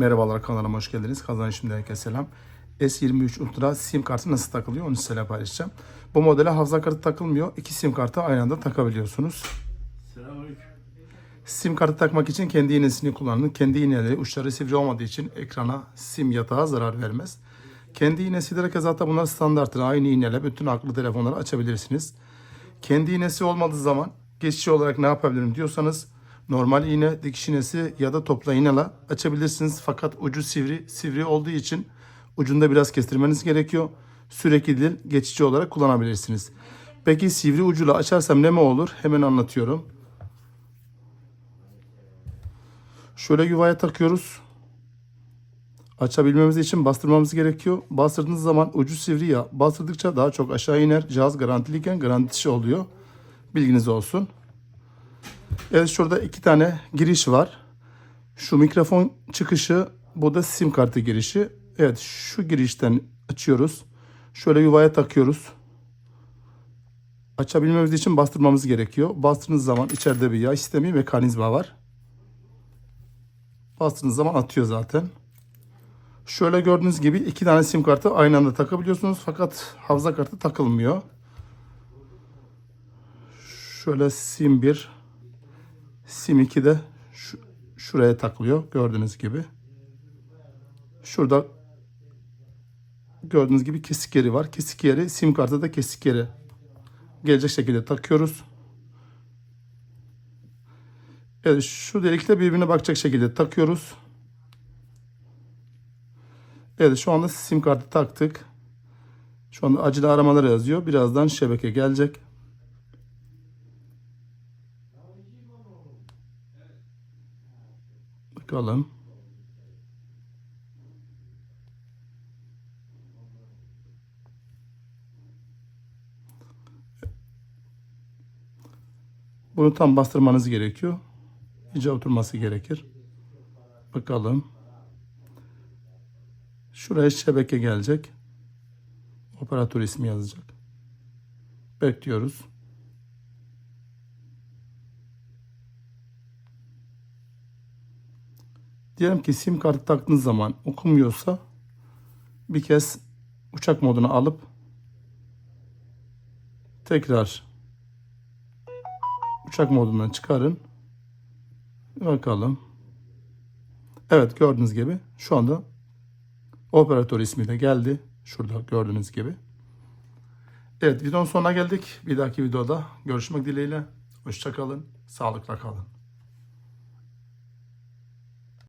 Merhabalar kanalıma hoş geldiniz. Kazan şimdi herkese selam. S23 Ultra sim kartı nasıl takılıyor onu size paylaşacağım. Bu modele hafıza kartı takılmıyor. İki sim kartı aynı anda takabiliyorsunuz. Selamünaleyküm. Sim kartı takmak için kendi iğnesini kullanın. Kendi iğneleri uçları sivri olmadığı için ekrana sim yatağa zarar vermez. Kendi iğnesi de zaten bunlar standarttır. Aynı iğneyle bütün akıllı telefonları açabilirsiniz. Kendi iğnesi olmadığı zaman geçici olarak ne yapabilirim diyorsanız normal iğne, dikiş iğnesi ya da topla iğneyle açabilirsiniz. Fakat ucu sivri, sivri olduğu için ucunda biraz kestirmeniz gerekiyor. Sürekli değil, geçici olarak kullanabilirsiniz. Peki sivri ucuyla açarsam ne mi olur? Hemen anlatıyorum. Şöyle yuvaya takıyoruz. Açabilmemiz için bastırmamız gerekiyor. Bastırdığınız zaman ucu sivri ya. Bastırdıkça daha çok aşağı iner. Cihaz garantiliyken garantisi oluyor. Bilginiz olsun. Evet şurada iki tane giriş var. Şu mikrofon çıkışı, bu da sim kartı girişi. Evet şu girişten açıyoruz. Şöyle yuvaya takıyoruz. Açabilmemiz için bastırmamız gerekiyor. Bastırdığınız zaman içeride bir yay sistemi mekanizma var. Bastığınız zaman atıyor zaten. Şöyle gördüğünüz gibi iki tane sim kartı aynı anda takabiliyorsunuz fakat hafıza kartı takılmıyor. Şöyle sim 1, sim 2 de şu, şuraya takılıyor gördüğünüz gibi. Şurada gördüğünüz gibi kesik yeri var. Kesik yeri sim kartı da kesik yeri gelecek şekilde takıyoruz. Evet şu delikle birbirine bakacak şekilde takıyoruz. Evet şu anda sim kartı taktık. Şu anda acil aramalar yazıyor. Birazdan şebeke gelecek. Bakalım. Bunu tam bastırmanız gerekiyor. İyice oturması gerekir. Bakalım. Şuraya şebeke gelecek. Operatör ismi yazacak. Bekliyoruz. Diyelim ki sim kartı taktığınız zaman okumuyorsa bir kez uçak moduna alıp tekrar uçak modundan çıkarın. Bakalım. Evet gördüğünüz gibi şu anda operatör ismi de geldi. Şurada gördüğünüz gibi. Evet videonun sonuna geldik. Bir dahaki videoda görüşmek dileğiyle. Hoşçakalın. Sağlıkla kalın.